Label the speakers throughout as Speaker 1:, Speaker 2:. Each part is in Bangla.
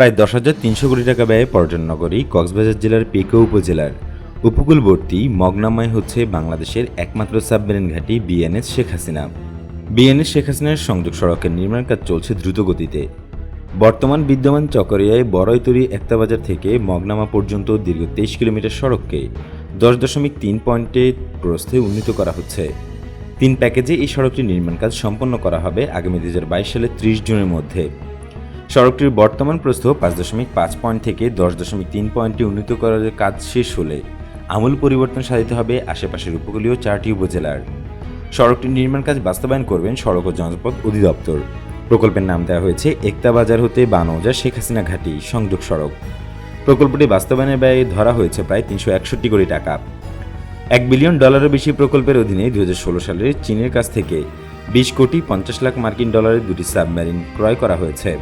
Speaker 1: প্রায় দশ হাজার তিনশো কোটি টাকা ব্যয়ে পর্যটন নগরী কক্সবাজার জেলার পেকো উপজেলার উপকূলবর্তী মগনামায় হচ্ছে বাংলাদেশের একমাত্র সাবমেরিন ঘাঁটি বিএনএস শেখ হাসিনা। বিএনএস শেখ হাসিনার সংযোগ সড়কের নির্মাণ কাজ চলছে দ্রুত গতিতে বর্তমান বিদ্যমান চকরিয়ায় বড়ইতরি একতাবাজার থেকে মগনামা পর্যন্ত দীর্ঘ তেইশ কিলোমিটার সড়ককে দশ দশমিক তিন পয়েন্টে প্রস্থে উন্নীত করা হচ্ছে। তিন প্যাকেজে এই সড়কটির নির্মাণ কাজ সম্পন্ন করা হবে আগামী দু হাজার বাইশ সালের ত্রিশ জুনের মধ্যে। সড়কটির বর্তমান প্রস্থ পাঁচ দশমিক পাঁচ পয়েন্ট থেকে দশ দশমিক তিন পয়েন্টে উন্নীত করার কাজ শেষ হলে আমূল পরিবর্তন সাধিত হবে আশেপাশের উপকূলীয় চারটি উপজেলার। সড়কটির নির্মাণ কাজ বাস্তবায়ন করবেন সড়ক ও জনপথ অধিদপ্তর। প্রকল্পের নাম দেওয়া হয়েছে একতা বাজার হতে বানৌজা শেখ হাসিনা ঘাটি সংযোগ সড়ক। প্রকল্পটি বাস্তবায়নের ব্যয় ধরা হয়েছে প্রায় তিনশো একষট্টি কোটি টাকা। এক বিলিয়ন ডলারের বেশি প্রকল্পের অধীনে দু হাজার ষোলো সালে চীনের কাছ থেকে বিশ কোটি পঞ্চাশ লাখ মার্কিন ডলারের দুটি সাবমেরিন ক্রয় করা হয়েছে।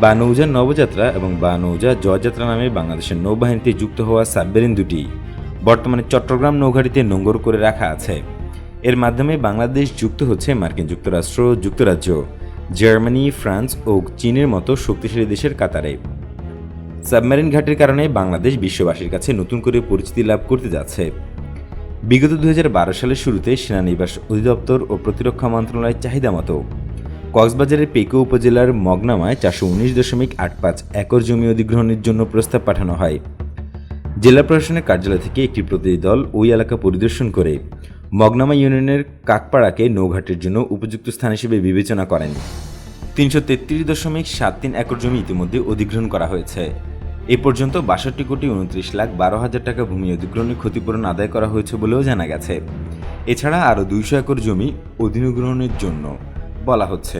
Speaker 1: বা নৌজা নবযাত্রা এবং বা নৌজা জয়যাত্রা নামে বাংলাদেশের নৌবাহিনীতে যুক্ত হওয়া সাবমেরিন দুটি বর্তমানে চট্টগ্রাম নৌঘাটিতে নোঙ্গর করে রাখা আছে। এর মাধ্যমে বাংলাদেশ যুক্ত হচ্ছে মার্কিন যুক্তরাষ্ট্র, যুক্তরাজ্য, জার্মানি, ফ্রান্স ও চীনের মতো শক্তিশালী দেশের কাতারে। সাবমেরিন ঘাটের কারণে বাংলাদেশ বিশ্ববাসীর কাছে নতুন করে পরিচিতি লাভ করতে যাচ্ছে। বিগত দু হাজার বারো সালের শুরুতে সেনানিবাস অধিদপ্তর ও প্রতিরক্ষা মন্ত্রণালয়ের চাহিদা মতো কক্সবাজারের পেকো উপজেলার মগনামায় চারশো উনিশ দশমিক আট পাঁচ একর জমি অধিগ্রহণের জন্য প্রস্তাব পাঠানো হয়। জেলা প্রশাসনের কার্যালয় থেকে একটি প্রতিনিধি দল ওই এলাকা পরিদর্শন করে মগনামা ইউনিয়নের কাকপাড়াকে নৌঘাটের জন্য উপযুক্ত স্থান হিসেবে বিবেচনা করেন। তিনশো তেত্রিশ দশমিক সাত তিন একর জমি ইতিমধ্যে অধিগ্রহণ করা হয়েছে। এ পর্যন্ত বাষট্টি কোটি উনত্রিশ লাখ বারো হাজার টাকা ভূমি অধিগ্রহণের ক্ষতিপূরণ আদায় করা হয়েছে বলেও জানা গেছে। এছাড়া আরও দুইশো একর জমি অধিগ্রহণের জন্য। বলা হচ্ছে।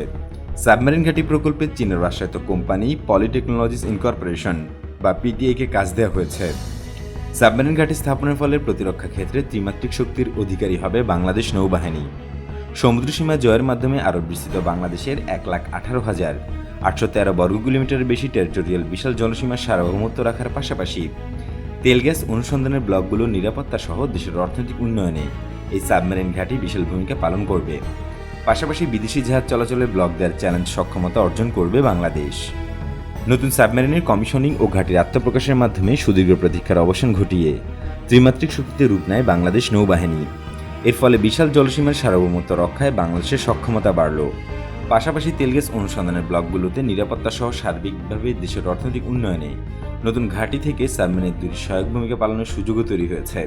Speaker 1: সাবমেরিন ঘাঁটি প্রকল্পে চীনের রাষ্ট্রায়ত্ত কোম্পানি পলিটেকনোলজিস ইনকর্পোরেশন বা পিটিআইকে কাজ দেওয়া হয়েছে। সাবমেরিন ঘাঁটি স্থাপনের ফলে প্রতিরক্ষা ক্ষেত্রে ত্রিমাত্রিক শক্তির অধিকারী হবে বাংলাদেশ নৌবাহিনী। সমুদ্র সীমা জয়ের মাধ্যমে আরও বিস্তৃত বাংলাদেশের এক লাখ আঠারো হাজার আটশো তেরো বর্গ কিলোমিটারের বেশি টেরিটোরিয়াল বিশাল জলসীমার সার্বভৌমত্ব রাখার পাশাপাশি তেল গ্যাস অনুসন্ধানের ব্লকগুলোর নিরাপত্তা সহ দেশের অর্থনৈতিক উন্নয়নে এই সাবমেরিন ঘাঁটি বিশাল ভূমিকা পালন করবে। পাশাপাশি বিদেশি জাহাজ চলাচলের ব্লক দেওয়ার চ্যালেঞ্জ সক্ষমতা অর্জন করবে বাংলাদেশ। নতুন সাবমেরিনের কমিশনিং ও ঘাটির আত্মপ্রকাশের মাধ্যমে সুদীর্ঘ প্রতীক্ষার অবসান ঘটিয়ে ত্রিমাত্রিক শক্তিতে রূপ নেয় বাংলাদেশ নৌবাহিনী। এর ফলে বিশাল জলসীমার সার্বভৌমত্ব রক্ষায় বাংলাদেশের সক্ষমতা বাড়ল। পাশাপাশি তেলগ্যাস অনুসন্ধানের ব্লকগুলোতে নিরাপত্তা সহ সার্বিকভাবে দেশের অর্থনৈতিক উন্নয়নে নতুন ঘাঁটি থেকে সাবমেরিনের দুটি সহায়ক ভূমিকা পালনের সুযোগও তৈরি হয়েছে।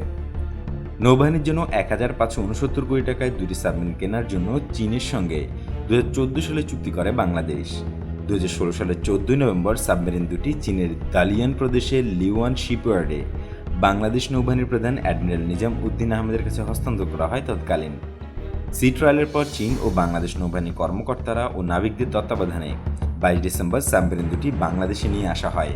Speaker 1: নৌবাহিনীর জন্য এক হাজার পাঁচশো উনসত্তর কোটি টাকায় দুটি সাবমেরিন কেনার জন্য চীনের সঙ্গে দু হাজার চোদ্দ সালে চুক্তি করে বাংলাদেশ। দু হাজার ষোলো সালের চোদ্দই নভেম্বর সাবমেরিন দুটি চীনের দালিয়ান প্রদেশের লিওয়ান শিপইয়ার্ডে বাংলাদেশ নৌবাহিনীর প্রধান অ্যাডমিরাল নিজাম উদ্দিন আহমেদের কাছে হস্তান্তর করা হয় তৎকালীন। সি ট্রায়ালের পর চীন ও বাংলাদেশ নৌবাহিনী কর্মকর্তারা ও নাবিকদের তত্ত্বাবধানে বাইশ ডিসেম্বর সাবমেরিন দুটি বাংলাদেশে নিয়ে আসা হয়।